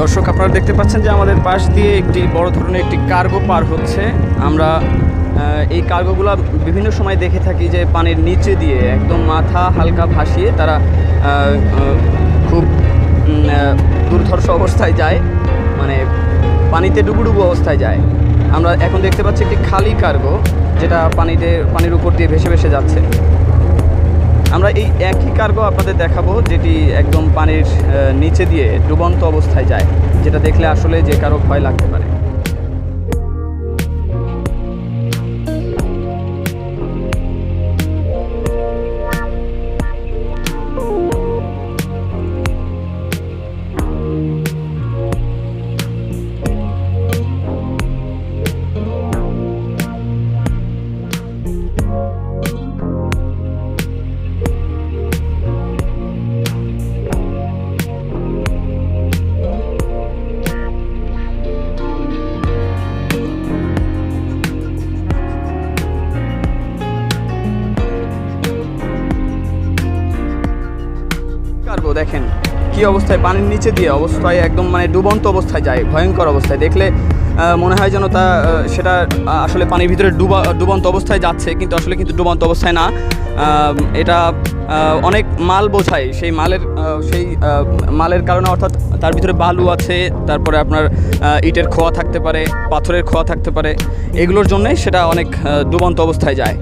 দর্শক, আপনারা দেখতে পাচ্ছেন যে আমাদের পাশ দিয়ে একটি বড় ধরনের একটি কার্গো পার হচ্ছে। আমরা এই কার্গোগুলো বিভিন্ন সময় দেখে থাকি যে পানির নিচে দিয়ে একদম মাথা হালকা ভাসিয়ে তারা খুব দুর্ধর্ষ অবস্থায় যায়। মানে পানিতে ডুবুডুবু অবস্থায় যায়। আমরা এখন দেখতে পাচ্ছি একটি খালি কার্গো যেটা পানিতে, পানির উপর দিয়ে ভেসে ভেসে যাচ্ছে। আমরা এই একই কার্গো আপনাদের দেখাবো, যেটি একদম পানির নিচে দিয়ে ডুবন্ত অবস্থায় যায়, যেটা দেখলে আসলে যে কারও ভয় লাগতে পারে। কার্গো দেখেন কি অবস্থায় পানির নিচে দিয়ে অবস্থায় একদম মানে ডুবন্ত অবস্থায় যায়, ভয়ঙ্কর অবস্থায়। দেখলে মনে হয় যেন তা সেটা আসলে পানির ভিতরে ডুবা, ডুবন্ত অবস্থায় যাচ্ছে, কিন্তু আসলে কিন্তু ডুবন্ত অবস্থায় না। এটা অনেক মাল বোঝায়, সেই মালের সেই মালের কারণে অর্থাৎ তার ভিতরে বালু আছে, তারপরে আপনার ইটের খোয়া থাকতে পারে, পাথরের খোয়া থাকতে পারে, এগুলোর জন্যই সেটা অনেক ডুবন্ত অবস্থায় যায়।